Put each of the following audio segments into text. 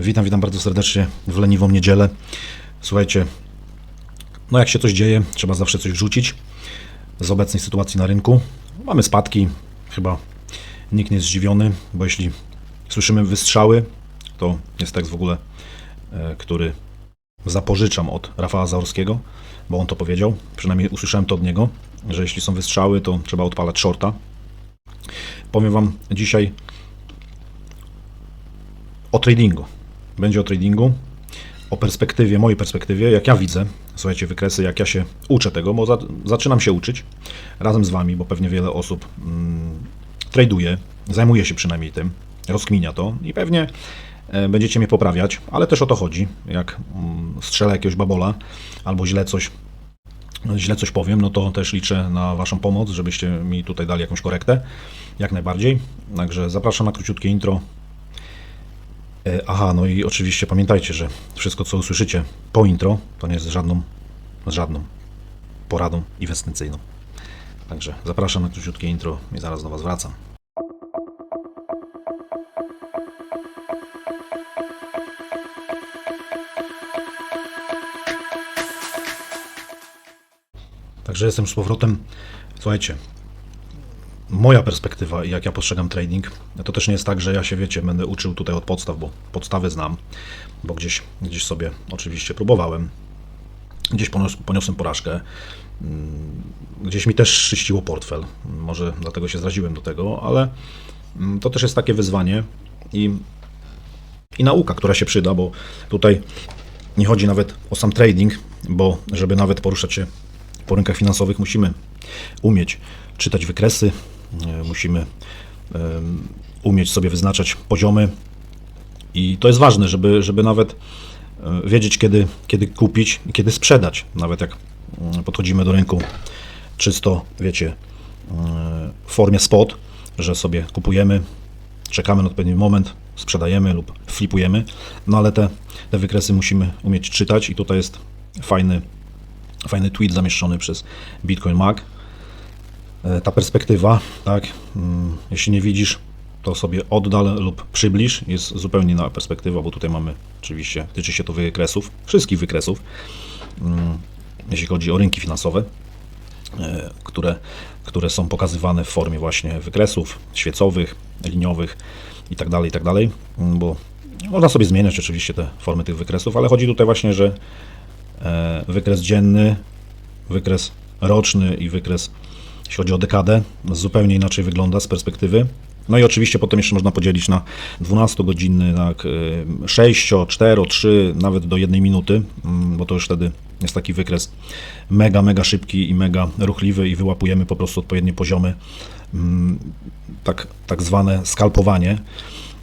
Witam, witam bardzo serdecznie w leniwą niedzielę. Słuchajcie, no jak się coś dzieje, trzeba zawsze coś wrzucić z obecnej sytuacji na rynku. Mamy spadki, chyba nikt nie jest zdziwiony, bo jeśli słyszymy wystrzały, to jest tekst w ogóle, e, który zapożyczam od Rafała Zaorskiego, bo on to powiedział, przynajmniej usłyszałem to od niego, że jeśli są wystrzały, to trzeba odpalać shorta. Powiem Wam dzisiaj o tradingu. Będzie o tradingu, o perspektywie, mojej perspektywie, jak ja widzę, słuchajcie, wykresy, jak ja się uczę tego, bo za, zaczynam się uczyć razem z Wami, bo pewnie wiele osób mm, traduje, zajmuje się przynajmniej tym, rozkminia to i pewnie e, będziecie mnie poprawiać, ale też o to chodzi, jak mm, strzelę jakiegoś babola albo źle coś źle coś powiem, no to też liczę na Waszą pomoc, żebyście mi tutaj dali jakąś korektę, jak najbardziej. Także zapraszam na króciutkie intro. E, Aha, no i oczywiście pamiętajcie, że wszystko co usłyszycie po intro, to nie jest żadną, żadną poradą inwestycyjną. Także zapraszam na króciutkie intro i zaraz do Was wracam. Także jestem z powrotem. Słuchajcie, moja perspektywa i jak ja postrzegam trading, to też nie jest tak, że ja się, wiecie, będę uczył tutaj od podstaw, bo podstawy znam, bo gdzieś, gdzieś sobie oczywiście próbowałem, gdzieś ponios, poniosłem porażkę, mm, gdzieś mi też czyściło portfel, może dlatego się zraziłem do tego, ale mm, to też jest takie wyzwanie i, i nauka, która się przyda, bo tutaj nie chodzi nawet o sam trading, bo żeby nawet poruszać się po rynkach finansowych musimy umieć czytać wykresy, musimy em, umieć sobie wyznaczać poziomy i to jest ważne, żeby, żeby nawet e, wiedzieć, kiedy, kiedy kupić i kiedy sprzedać. Nawet jak mm, podchodzimy do rynku czysto, wiecie, e, w formie spot, że sobie kupujemy, czekamy na odpowiedni moment, sprzedajemy lub flipujemy, no ale te, te wykresy musimy umieć czytać i tutaj jest fajny fajny tweet zamieszczony przez Bitcoin Mag. E, Ta perspektywa, tak, mm, jeśli nie widzisz, to sobie oddal lub przybliż, jest zupełnie inna perspektywa, bo tutaj mamy, oczywiście, tyczy się to wykresów, wszystkich wykresów, mm, jeśli chodzi o rynki finansowe, e, które, które są pokazywane w formie właśnie wykresów świecowych, liniowych i tak dalej, i tak dalej, mm, bo można sobie zmieniać oczywiście te formy tych wykresów, ale chodzi tutaj właśnie, że e, wykres dzienny, wykres roczny i wykres, jeśli chodzi o dekadę, zupełnie inaczej wygląda z perspektywy. No i oczywiście potem jeszcze można podzielić na 12-godzinny, tak, e, 6, 4, 3, nawet do jednej minuty, mm, bo to już wtedy jest taki wykres mega, mega szybki i mega ruchliwy i wyłapujemy po prostu odpowiednie poziomy, mm, tak, tak zwane skalpowanie.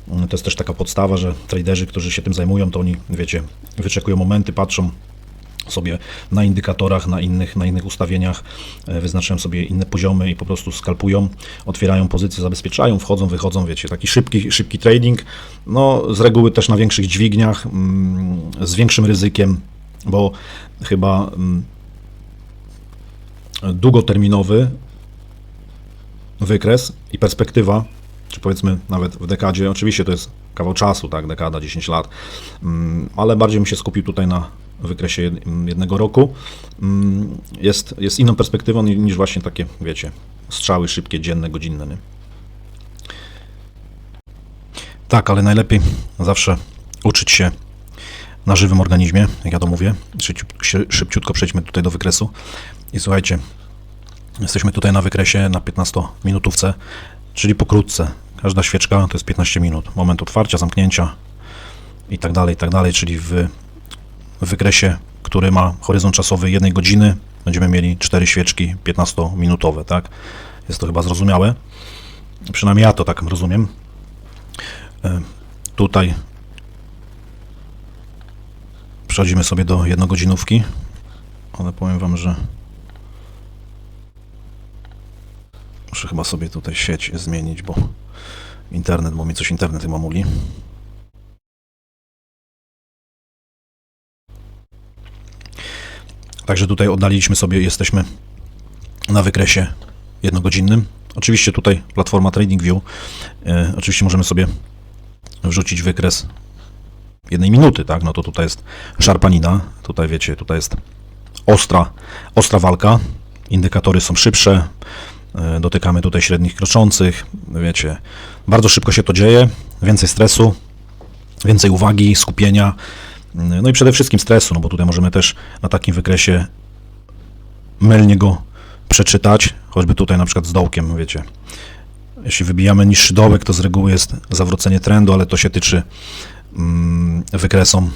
To jest też taka podstawa, że traderzy, którzy się tym zajmują, to oni, wiecie, wyczekują momenty, patrzą sobie na indykatorach, na innych, na innych ustawieniach, e, wyznaczają sobie inne poziomy i po prostu skalpują, otwierają pozycje, zabezpieczają, wchodzą, wychodzą, wiecie, taki szybki, szybki trading, no z reguły też na większych dźwigniach, mm, z większym ryzykiem, bo chyba mm, długoterminowy wykres i perspektywa, czy powiedzmy nawet w dekadzie, oczywiście to jest kawał czasu, tak, dekada, 10 lat, mm, ale bardziej bym się skupił tutaj na wykresie jed- jednego roku, mm, jest, jest inną perspektywą ni- niż właśnie takie, wiecie, strzały szybkie, dzienne, godzinne, nie? Tak, ale najlepiej zawsze uczyć się na żywym organizmie, jak ja to mówię. Szybciut- szy- Szybciutko przejdźmy tutaj do wykresu. I słuchajcie, jesteśmy tutaj na wykresie na 15-minutówce, czyli pokrótce. Każda świeczka to jest 15 minut. Moment otwarcia, zamknięcia i tak dalej, i tak dalej, czyli w w wykresie, który ma horyzont czasowy 1 godziny, będziemy mieli 4 świeczki 15-minutowe, tak? Jest to chyba zrozumiałe. Przynajmniej ja to tak rozumiem. E, Tutaj przechodzimy sobie do jednogodzinówki, ale powiem Wam, że muszę chyba sobie tutaj sieć zmienić, bo internet, bo mi coś internet chyba muli. Także tutaj oddaliliśmy sobie, jesteśmy na wykresie jednogodzinnym. Oczywiście tutaj platforma TradingView. E, oczywiście możemy sobie wrzucić wykres jednej minuty, tak? No to tutaj jest szarpanina, tutaj wiecie, tutaj jest ostra, ostra walka, indykatory są szybsze, e, dotykamy tutaj średnich kroczących, wiecie, bardzo szybko się to dzieje, więcej stresu, więcej uwagi, skupienia, no i przede wszystkim stresu, no bo tutaj możemy też na takim wykresie mylnie go przeczytać, choćby tutaj na przykład z dołkiem, wiecie. Jeśli wybijamy niższy dołek, to z reguły jest zawrócenie trendu, ale to się tyczy mm, wykresom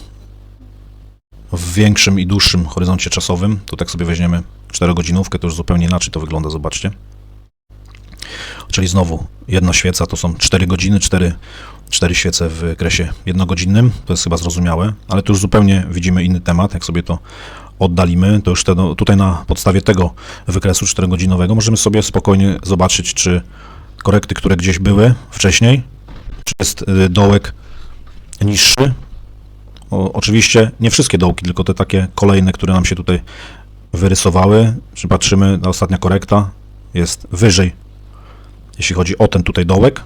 w większym i dłuższym horyzoncie czasowym. Tu tak sobie weźmiemy 4 godzinówkę, to już zupełnie inaczej to wygląda, zobaczcie. Czyli znowu jedna świeca to są 4 godziny, 4, 4 świece w wykresie jednogodzinnym, to jest chyba zrozumiałe, ale tu już zupełnie widzimy inny temat, jak sobie to oddalimy, to już te, no, tutaj na podstawie tego wykresu 4-godzinowego możemy sobie spokojnie zobaczyć, czy korekty, które gdzieś były wcześniej, czy jest y, dołek niższy. O, oczywiście nie wszystkie dołki, tylko te takie kolejne, które nam się tutaj wyrysowały. Czy patrzymy na ostatnia korekta, jest wyżej, jeśli chodzi o ten tutaj dołek.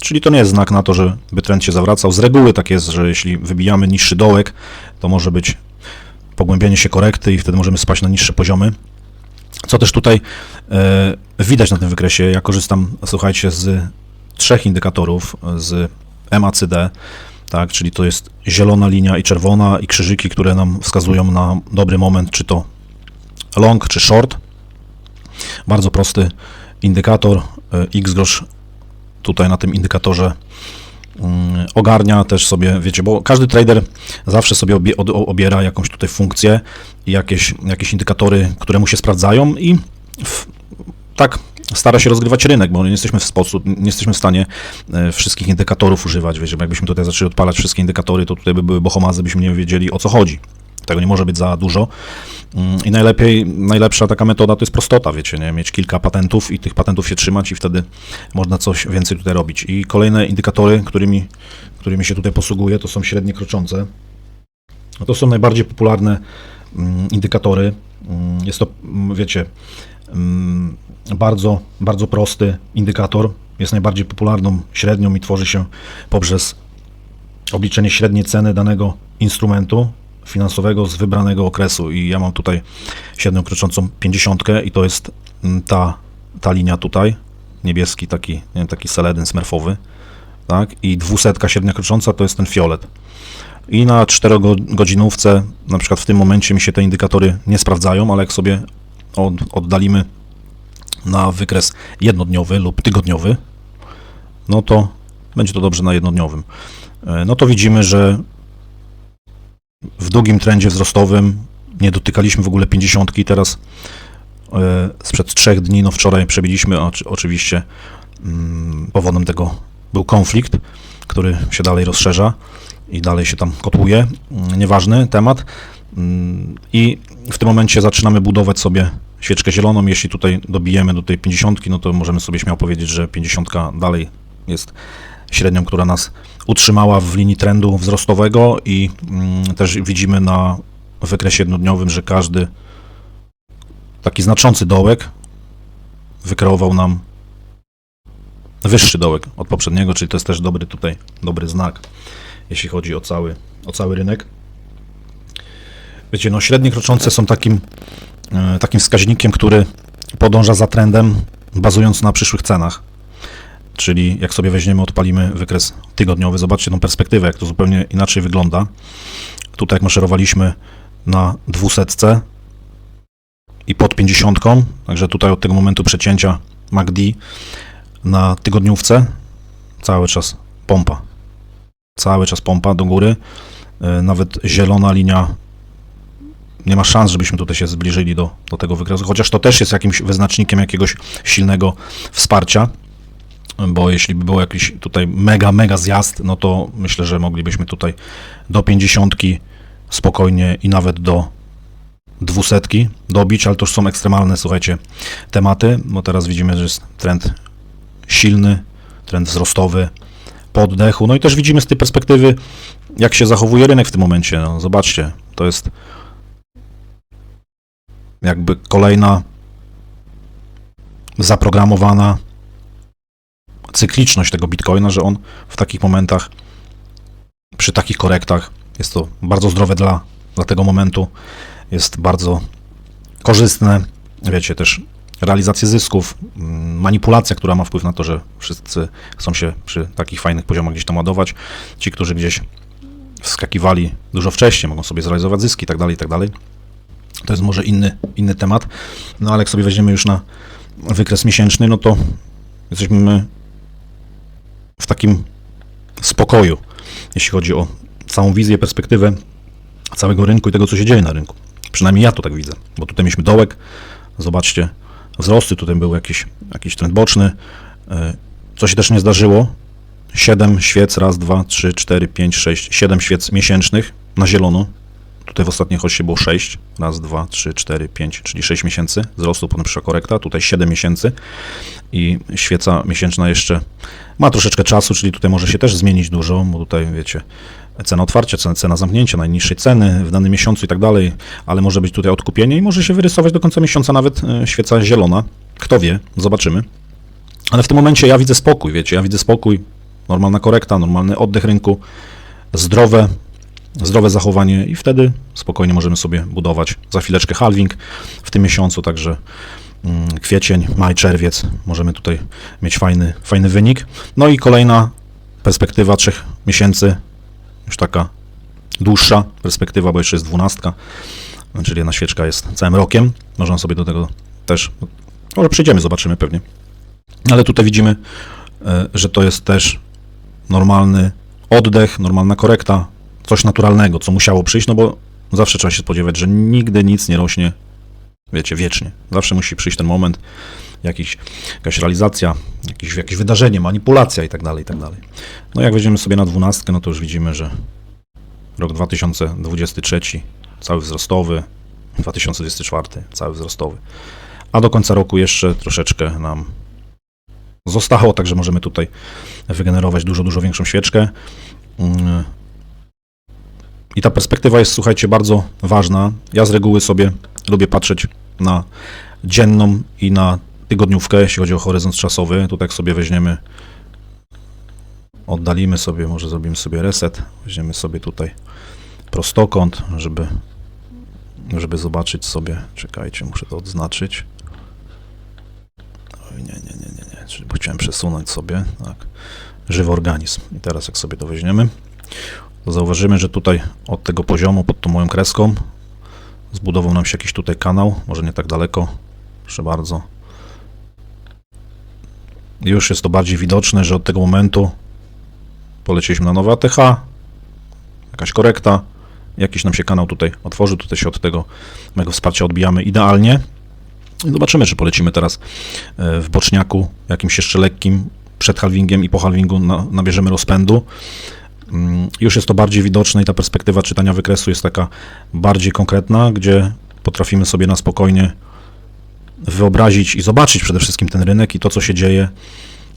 Czyli to nie jest znak na to, żeby trend się zawracał. Z reguły tak jest, że jeśli wybijamy niższy dołek, to może być pogłębienie się korekty i wtedy możemy spaść na niższe poziomy. Co też tutaj e, widać na tym wykresie, ja korzystam, słuchajcie, z trzech indykatorów, z MACD, tak, czyli to jest zielona linia i czerwona i krzyżyki, które nam wskazują na dobry moment, czy to long, czy short. Bardzo prosty indykator, e, X grosz tutaj na tym indykatorze mm, ogarnia też sobie, wiecie, bo każdy trader zawsze sobie obiera jakąś tutaj funkcję i jakieś, jakieś indykatory, które mu się sprawdzają i w, tak stara się rozgrywać rynek, bo nie jesteśmy w sposób, nie jesteśmy w stanie e, wszystkich indykatorów używać, wiecie, bo jakbyśmy tutaj zaczęli odpalać wszystkie indykatory, to tutaj by były bohomazy, byśmy nie wiedzieli o co chodzi. Tego nie może być za dużo. Mm, I najlepiej, najlepsza taka metoda to jest prostota, wiecie, nie? Mieć kilka patentów i tych patentów się trzymać i wtedy można coś więcej tutaj robić. I kolejne indykatory, którymi, którymi się tutaj posługuję, to są średnie kroczące. To są najbardziej popularne mm, indykatory. Mm, Jest to, wiecie, bardzo, bardzo prosty indykator. Jest najbardziej popularną średnią i tworzy się poprzez obliczenie średniej ceny danego instrumentu finansowego z wybranego okresu i ja mam tutaj średnią kroczącą 50 i to jest mm, ta, ta linia tutaj, niebieski taki, wiem, taki seledyn smurfowy, tak, i dwusetka średnia krocząca to jest ten fiolet. I na 4 godzinówce, na przykład w tym momencie mi się te indykatory nie sprawdzają, ale jak sobie od, oddalimy na wykres jednodniowy lub tygodniowy, no to będzie to dobrze na jednodniowym. E, No to widzimy, że w długim trendzie wzrostowym nie dotykaliśmy w ogóle 50, teraz e, sprzed trzech dni, no wczoraj przebiliśmy, oczywiście mm, powodem tego był konflikt, który się dalej rozszerza i dalej się tam kotłuje, Mm, nieważny temat. Mm, I w tym momencie zaczynamy budować sobie świeczkę zieloną. Jeśli tutaj dobijemy do tej 50, no to możemy sobie śmiało powiedzieć, że 50 dalej jest średnią, która nas utrzymała w linii trendu wzrostowego i mm, też widzimy na wykresie jednodniowym, że każdy taki znaczący dołek wykreował nam wyższy dołek od poprzedniego, czyli to jest też dobry tutaj, dobry znak, jeśli chodzi o cały, o cały rynek. Wiecie, no średnie kroczące są takim, e, takim wskaźnikiem, który podąża za trendem, bazując na przyszłych cenach. Czyli jak sobie weźmiemy, odpalimy wykres tygodniowy, zobaczcie tą perspektywę, jak to zupełnie inaczej wygląda. Tutaj jak maszerowaliśmy na dwusetce i pod 50, także tutaj od tego momentu przecięcia MACD na tygodniówce cały czas pompa. Cały czas pompa do góry. E, Nawet zielona linia nie ma szans, żebyśmy tutaj się zbliżyli do, do tego wykresu, chociaż to też jest jakimś wyznacznikiem jakiegoś silnego wsparcia bo jeśli by był jakiś tutaj mega, mega zjazd, no to myślę, że moglibyśmy tutaj do 50 spokojnie i nawet do dwusetki dobić, ale to już są ekstremalne, słuchajcie, tematy, bo teraz widzimy, że jest trend silny, trend wzrostowy, po oddechu, no i też widzimy z tej perspektywy, jak się zachowuje rynek w tym momencie, no zobaczcie, to jest jakby kolejna zaprogramowana cykliczność tego bitcoina, że on w takich momentach, przy takich korektach Jest to bardzo zdrowe dla, dla tego momentu. Jest bardzo korzystne. Wiecie, też realizację zysków, mm, manipulacja, która ma wpływ na to, że wszyscy chcą się przy takich fajnych poziomach gdzieś tam ładować. Ci, którzy gdzieś wskakiwali dużo wcześniej, mogą sobie zrealizować zyski i tak dalej, i tak dalej. To jest może inny, inny temat. No ale jak sobie weźmiemy już na wykres miesięczny, no to jesteśmy w takim spokoju, jeśli chodzi o całą wizję, perspektywę całego rynku i tego, co się dzieje na rynku. Przynajmniej ja to tak widzę, bo tutaj mieliśmy dołek, zobaczcie, wzrosty, tutaj był jakiś, jakiś trend boczny, E, co się też nie zdarzyło, 7 świec, raz, dwa, trzy, cztery, pięć, sześć, 7 świec miesięcznych na zielono. Tutaj w ostatniej hoście było 6, raz, dwa, trzy, cztery, pięć, czyli 6 miesięcy wzrostu, potem przyszła korekta, tutaj 7 miesięcy i świeca miesięczna jeszcze ma troszeczkę czasu, czyli tutaj może się też zmienić dużo, bo tutaj wiecie, cena otwarcia, cena, cena zamknięcia, najniższej ceny w danym miesiącu i tak dalej, ale może być tutaj odkupienie i może się wyrysować do końca miesiąca nawet e, świeca zielona. Kto wie, zobaczymy. Ale w tym momencie ja widzę spokój, wiecie, ja widzę spokój, normalna korekta, normalny oddech rynku, zdrowe, zdrowe zachowanie i wtedy spokojnie możemy sobie budować za chwileczkę halving w tym miesiącu, także mm, kwiecień, maj, czerwiec możemy tutaj mieć fajny, fajny wynik. No i kolejna perspektywa trzech miesięcy, już taka dłuższa perspektywa, bo jeszcze jest dwunastka, czyli jedna świeczka jest całym rokiem. Można sobie do tego też, może przejdziemy, zobaczymy pewnie. Ale tutaj widzimy, e, że to jest też normalny oddech, normalna korekta, coś naturalnego, co musiało przyjść, no bo zawsze trzeba się spodziewać, że nigdy nic nie rośnie, wiecie, wiecznie. Zawsze musi przyjść ten moment, jakiś, jakaś realizacja, jakieś, jakieś wydarzenie, manipulacja i tak dalej, i tak dalej. No jak weźmiemy sobie na dwunastkę, no to już widzimy, że rok 2023 cały wzrostowy, 2024 cały wzrostowy. A do końca roku jeszcze troszeczkę nam zostało, także możemy tutaj wygenerować dużo, dużo większą świeczkę. I ta perspektywa jest, słuchajcie, bardzo ważna. Ja z reguły sobie lubię patrzeć na dzienną i na tygodniówkę, jeśli chodzi o horyzont czasowy. Tutaj jak sobie weźmiemy, oddalimy sobie, może zrobimy sobie reset, weźmiemy sobie tutaj prostokąt, żeby, żeby zobaczyć sobie, czekajcie, muszę to odznaczyć. Oj, nie, nie, nie, nie, nie, chciałem przesunąć sobie, tak, żywy organizm. I teraz jak sobie to weźmiemy, zauważymy, że tutaj od tego poziomu, pod tą moją kreską, zbudował nam się jakiś tutaj kanał, może nie tak daleko, proszę bardzo. Już jest to bardziej widoczne, że od tego momentu polecieliśmy na nowe ATH, jakaś korekta, jakiś nam się kanał tutaj otworzył, tutaj się od tego mego wsparcia odbijamy idealnie. I Zobaczymy, czy polecimy teraz e, w boczniaku, jakimś jeszcze lekkim, przed halvingiem i po halvingu na, nabierzemy rozpędu. Mm, Już jest to bardziej widoczne i ta perspektywa czytania wykresu jest taka bardziej konkretna, gdzie potrafimy sobie na spokojnie wyobrazić i zobaczyć przede wszystkim ten rynek i to, co się dzieje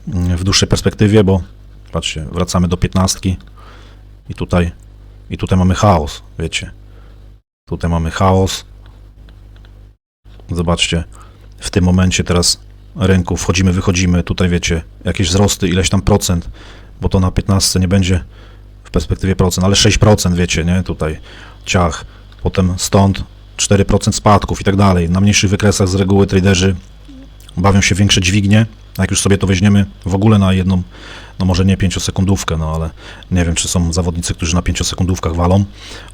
mm, w dłuższej perspektywie, bo patrzcie, wracamy do piętnastki i tutaj, i tutaj mamy chaos, wiecie. Tutaj mamy chaos. Zobaczcie, w tym momencie teraz rynku wchodzimy, wychodzimy, tutaj wiecie, jakieś wzrosty, ileś tam procent, bo to na 15 nie będzie perspektywie procent, ale 6% wiecie, nie, tutaj ciach, potem stąd 4% spadków i tak dalej. Na mniejszych wykresach z reguły traderzy bawią się większe dźwignie, jak już sobie to weźmiemy w ogóle na jedną, no może nie 5-sekundówkę, no ale nie wiem, czy są zawodnicy, którzy na 5-sekundówkach walą,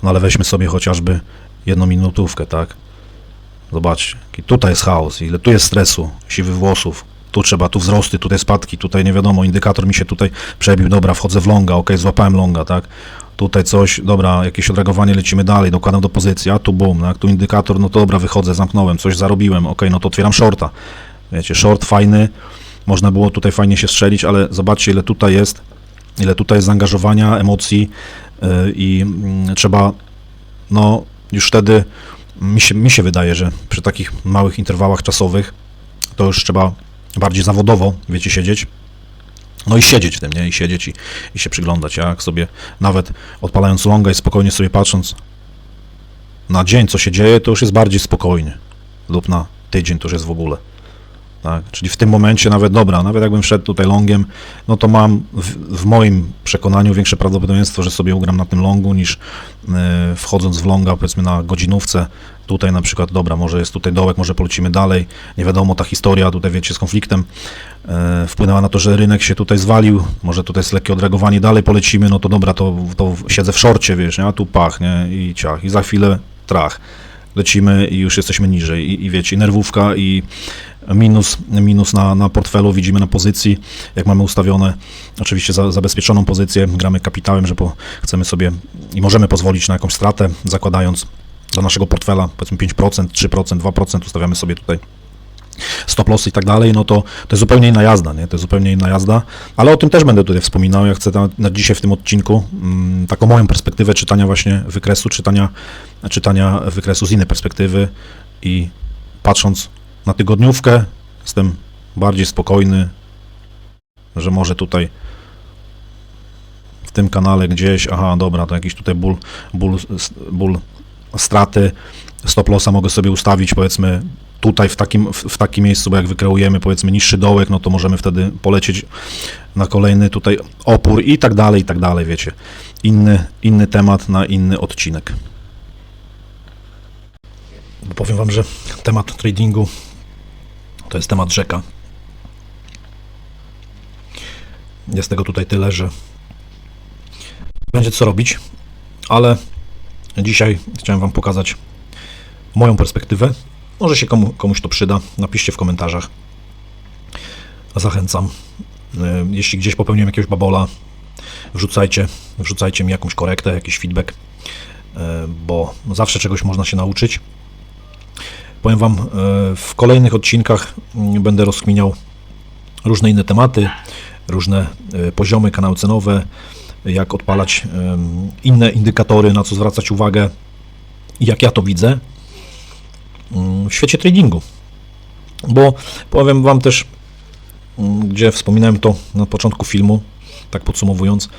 no ale weźmy sobie chociażby jedną minutówkę, tak? Zobaczcie, tutaj jest chaos, ile tu jest stresu, siwych włosów, tu trzeba, tu wzrosty, tutaj spadki, tutaj nie wiadomo, indykator mi się tutaj przebił, dobra, wchodzę w longa, ok, złapałem longa, tak, tutaj coś, dobra, jakieś odreagowanie, lecimy dalej, dokładam do pozycji, a tu boom, tak, tu indykator, no to dobra, wychodzę, zamknąłem, coś zarobiłem, ok, no to otwieram shorta, wiecie, short fajny, można było tutaj fajnie się strzelić, ale zobaczcie, ile tutaj jest, ile tutaj jest zaangażowania, emocji yy, i mm, trzeba, no, już wtedy mi się, mi się wydaje, że przy takich małych interwałach czasowych to już trzeba bardziej zawodowo, wiecie, siedzieć. No i siedzieć w tym, nie? I siedzieć i, i się przyglądać. Ja jak sobie nawet odpalając longa i spokojnie sobie patrząc na dzień, co się dzieje, to już jest bardziej spokojnie. Lub na tydzień to już jest w ogóle. Tak? Czyli w tym momencie nawet dobra, nawet jakbym wszedł tutaj longiem, no to mam w, w moim przekonaniu większe prawdopodobieństwo, że sobie ugram na tym longu niż e, wchodząc w longa powiedzmy na godzinówce. Tutaj na przykład, dobra, może jest tutaj dołek, może polecimy dalej. Nie wiadomo, ta historia tutaj wiecie z konfliktem e, wpłynęła na to, że rynek się tutaj zwalił. Może tutaj jest lekkie odreagowanie, dalej polecimy, no to dobra, to, to siedzę w szorcie, wiesz, nie? a tu pach, nie? I ciach, i za chwilę trach lecimy i już jesteśmy niżej. I, i wiecie, i nerwówka, i minus, minus na, na portfelu widzimy na pozycji, jak mamy ustawione, oczywiście za, zabezpieczoną pozycję, gramy kapitałem, że po, chcemy sobie i możemy pozwolić na jakąś stratę, zakładając do naszego portfela powiedzmy 5%, 3%, 2% ustawiamy sobie tutaj stop lossy i tak dalej, no to to jest zupełnie inna jazda, nie? To jest zupełnie inna jazda, ale o tym też będę tutaj wspominał. Ja chcę na, dzisiaj w tym odcinku mm, taką moją perspektywę czytania właśnie wykresu, czytania, czytania wykresu z innej perspektywy i patrząc na tygodniówkę jestem bardziej spokojny, że może tutaj w tym kanale gdzieś, aha, dobra, to jakiś tutaj ból, ból, ból straty, stop lossa mogę sobie ustawić powiedzmy tutaj w takim, w, w takim miejscu, bo jak wykreujemy powiedzmy niższy dołek, no to możemy wtedy polecieć na kolejny tutaj opór i tak dalej, i tak dalej, wiecie. Inny, inny temat na inny odcinek. Bo powiem Wam, że temat tradingu to jest temat rzeka. Jest tego tutaj tyle, że będzie co robić, ale dzisiaj chciałem Wam pokazać moją perspektywę. Może się komu, komuś to przyda. Napiszcie w komentarzach. Zachęcam. E, Jeśli gdzieś popełniłem jakiegoś babola, wrzucajcie, wrzucajcie mi jakąś korektę, jakiś feedback, e, bo zawsze czegoś można się nauczyć. Powiem Wam, e, w kolejnych odcinkach mm, będę rozkminiał różne inne tematy, różne poziomy, kanały cenowe, jak odpalać inne indykatory, na co zwracać uwagę jak ja to widzę w świecie tradingu. Bo powiem Wam też, mm, gdzie wspominałem to na początku filmu, tak podsumowując,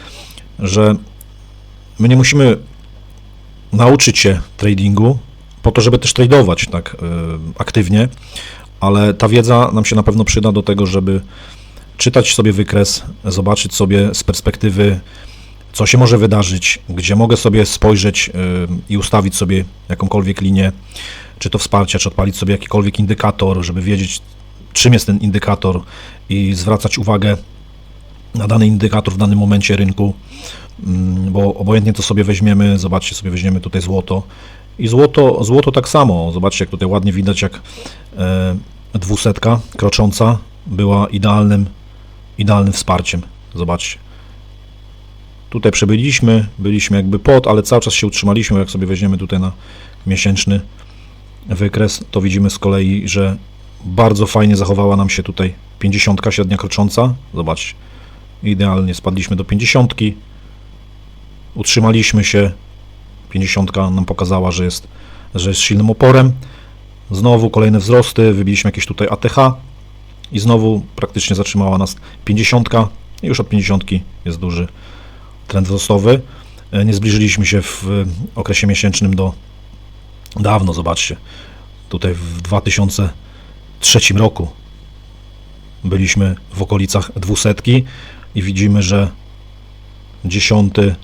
że my nie musimy nauczyć się tradingu po to, żeby też tradować tak y, aktywnie, ale ta wiedza nam się na pewno przyda do tego, żeby czytać sobie wykres, zobaczyć sobie z perspektywy, co się może wydarzyć, gdzie mogę sobie spojrzeć y, i ustawić sobie jakąkolwiek linię, czy to wsparcia, czy odpalić sobie jakikolwiek indykator, żeby wiedzieć, czym jest ten indykator i zwracać uwagę na dany indykator w danym momencie rynku, Mm, bo obojętnie to sobie weźmiemy, zobaczcie sobie weźmiemy tutaj złoto. I złoto, złoto tak samo, zobaczcie jak tutaj ładnie widać jak e, dwusetka krocząca była idealnym, idealnym wsparciem, zobaczcie. Tutaj przebyliśmy, byliśmy jakby pod, ale cały czas się utrzymaliśmy, jak sobie weźmiemy tutaj na miesięczny wykres, to widzimy z kolei, że bardzo fajnie zachowała nam się tutaj 50 średnia krocząca, zobaczcie, idealnie spadliśmy do 50, utrzymaliśmy się. 50 nam pokazała, że jest, że jest silnym oporem. Znowu kolejne wzrosty, wybiliśmy jakieś tutaj ATH i znowu praktycznie zatrzymała nas 50 i już od 50 jest duży trend wzrostowy. E, Nie zbliżyliśmy się w okresie miesięcznym do dawno, zobaczcie. Tutaj w 2003 roku byliśmy w okolicach dwusetki i widzimy, że dziesiąty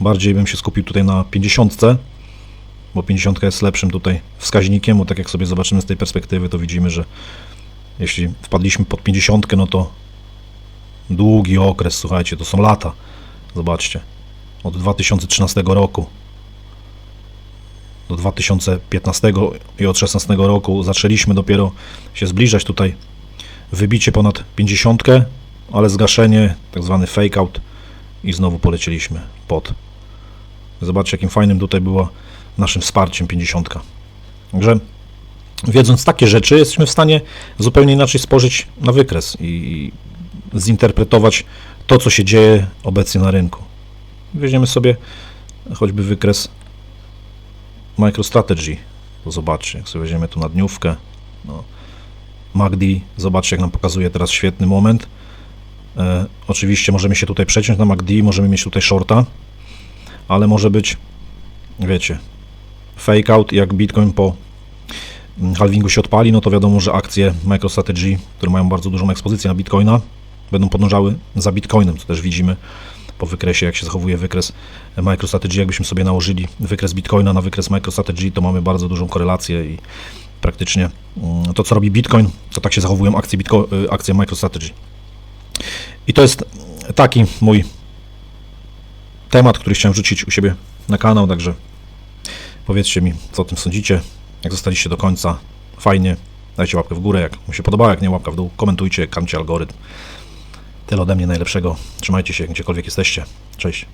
Bardziej bym się skupił tutaj na 50, bo 50 jest lepszym tutaj wskaźnikiem, bo tak jak sobie zobaczymy z tej perspektywy, to widzimy, że jeśli wpadliśmy pod 50, no to długi okres, słuchajcie, to są lata. Zobaczcie, od 2013 roku do 2015 i od 16 roku zaczęliśmy dopiero się zbliżać tutaj wybicie ponad 50, ale zgaszenie, tak zwany fake out i znowu polecieliśmy pod Zobaczcie, jakim fajnym tutaj było naszym wsparciem 50. Także wiedząc takie rzeczy, jesteśmy w stanie zupełnie inaczej spojrzeć na wykres i zinterpretować to, co się dzieje obecnie na rynku. Weźmiemy sobie choćby wykres MicroStrategy. To zobaczcie, jak sobie weźmiemy tu na dniówkę. No. MACD, zobaczcie, jak nam pokazuje teraz świetny moment. E, oczywiście możemy się tutaj przeciąć na MACD, możemy mieć tutaj shorta, ale może być, wiecie, fake out jak Bitcoin po mm, halvingu się odpali, no to wiadomo, że akcje MicroStrategy, które mają bardzo dużą ekspozycję na Bitcoina, będą podążały za Bitcoinem, co też widzimy po wykresie, jak się zachowuje wykres MicroStrategy. Jakbyśmy sobie nałożyli wykres Bitcoina na wykres MicroStrategy, to mamy bardzo dużą korelację i praktycznie mm, to, co robi Bitcoin, to tak się zachowują akcje, Bitco- y, akcje MicroStrategy. I to jest taki mój temat, który chciałem wrzucić u siebie na kanał, także powiedzcie mi, co o tym sądzicie. Jak zostaliście do końca, fajnie, dajcie łapkę w górę, jak mu się podoba, jak nie łapka w dół, komentujcie, kamcie algorytm. Tyle ode mnie najlepszego. Trzymajcie się, gdziekolwiek jesteście. Cześć.